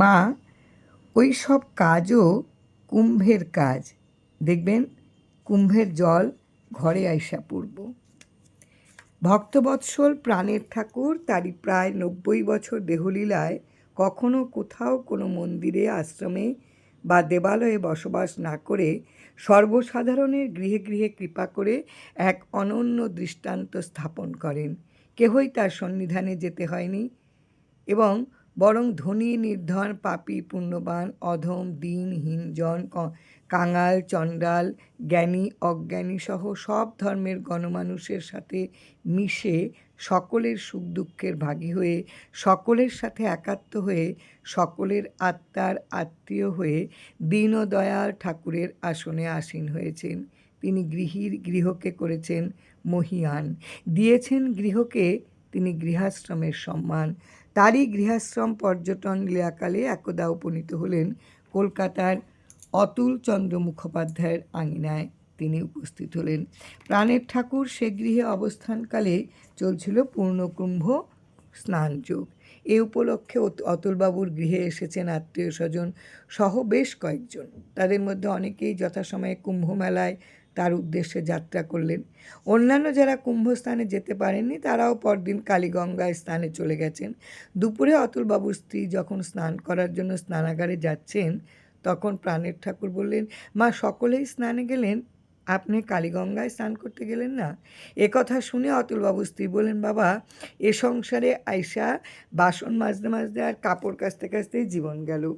মা, ওই সব কাজও কুম্ভের কাজ। দেখবেন, কুম্ভের জল ঘরে আইসা পূর্ব ভক্তবৎসল প্রাণের ঠাকুর, তারই প্রায় নব্বই বছর দেহলীলায় কখনো কোথাও কোনো মন্দিরে, আশ্রমে বা দেবালয়ে বসবাস না করে সর্বসাধারণের গৃহে গৃহে কৃপা করে এক অনন্য দৃষ্টান্ত স্থাপন করেন। কেহই তার সন্নিধানে যেতে হয়নি এবং বরং ধনী, নির্ধন, পাপী, পুণ্যবান, অধম দিনহীন জন কাঙাল, চণ্ডাল, জ্ঞানী, অজ্ঞানী সহ সব ধর্মের গণমানুষের সাথে মিশে সকলের সুখ দুঃখের ভাগী হয়ে, সকলের সাথে একাত্ম হয়ে, সকলের আত্মার আত্মীয় হয়ে দীনদয়াল ঠাকুরের আসনে আসীন হয়েছেন। তিনি গৃহীর গৃহকে করেছেন মহিয়ান। দিয়েছেন গৃহকে তিনি গৃহাশ্রমের সম্মান। তারই গৃহাশ্রম পর্যটন লীলাকালে একদা উপনীত হলেন কলকাতার অতুল চন্দ্র মুখোপাধ্যায়ের আঙিনায়। তিনি উপস্থিত হলেন। প্রাণের ঠাকুর সে গৃহে অবস্থানকালে চলছিল পূর্ণকুম্ভ স্নানযোগ। এ উপলক্ষে অত- অতুলবাবুর গৃহে এসেছেন আত্মীয় স্বজন সহ বেশ কয়েকজন। তাদের মধ্যে অনেকেই যথাসময়ে কুম্ভ মেলায় তার উদ্দেশ্যে যাত্রা করলেন। অন্যান্য যারা কুম্ভস্থানে যেতে পারেননি, তারাও পরদিন কালীগঙ্গায় স্থানে চলে গেছেন। দুপুরে অতুলবাবুর স্ত্রী যখন স্নান করার জন্য স্নানাগারে যাচ্ছেন, তখন প্রাণের ঠাকুর বললেন, মা, সকলেই স্নানে গেলেন? আপনি কালীগঙ্গায় স্নান করতে গেলেন না? এ কথা শুনে অতুলবাবু স্ত্রী বললেন, বাবা, এ সংসারে আইসা বাসন মাজতে মাজতে আর কাপড় কাচতে কাচতেই জীবন গেল।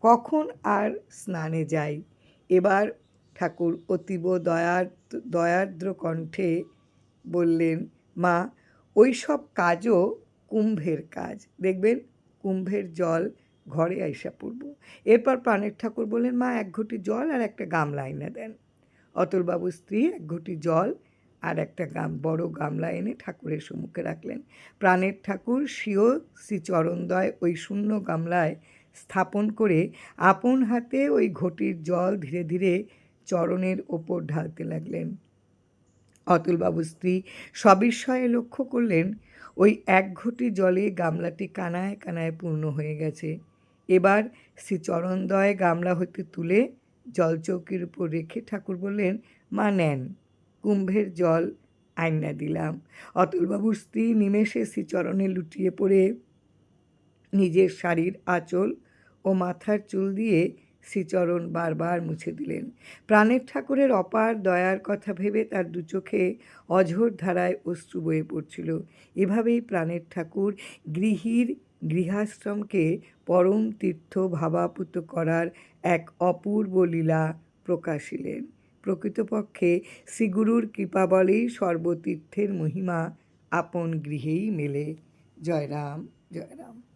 কখন আর স্নানে যাই? এবার ঠাকুর অতীব দয়ার, দয়ার্দ্র কণ্ঠে বললেন, মা, ওই সব কাজও কুম্ভের কাজ। দেখবেন, কুম্ভের জল ঘরে আইসা পড়ব। এরপর প্রাণের ঠাকুর বললেন, মা, এক ঘটি জল আর একটা গামলা এনে দেন। অতুলবাবুর স্ত্রী এক ঘটি জল আর একটা গাম, বড় গামলা এনে ঠাকুরের সম্মুখে রাখলেন। প্রাণের ঠাকুর স্বীয় শ্রীচরণদয় ওই শূন্য গামলায় স্থাপন করে, আপন হাতে ওই ঘটির জল ধীরে ধীরে চরণের ওপর ঢালতে লাগলেন। অতুলবাবুর স্ত্রী সবিস্ময়ে লক্ষ্য করলেন, ওই এক ঘটি জলে গামলাটি কানায় কানায় পূর্ণ হয়ে গেছে। এবার শ্রী চরণদয় গামলা হতে তুলে জলচৌকির উপর রেখে ঠাকুর বললেন, মা, নেন। কুম্ভের জল আইনা দিলাম। অতুলবাবুর স্ত্রী নিমেষে শ্রীচরণে লুটিয়ে পড়ে নিজের শাড়ির আঁচল ও মাথার চুল দিয়ে শ্রীচরণ বারবার মুছে দিলেন। প্রাণের ঠাকুরের অপার দয়ার কথা ভেবে তার দু চোখে অঝোর ধারায় অশ্রু বয়ে পড়ছিল। এভাবেই প্রাণের ঠাকুর গৃহীর গৃহাশ্রমকে পরম তীর্থ ভাবাপুত করার এক অপূর্ব লীলা প্রকাশিলেন। প্রকৃতপক্ষে শ্রীগুরুর কৃপা বলেই সর্বতীর্থের মহিমা আপন গৃহেই মেলে। জয় রাম জয় রাম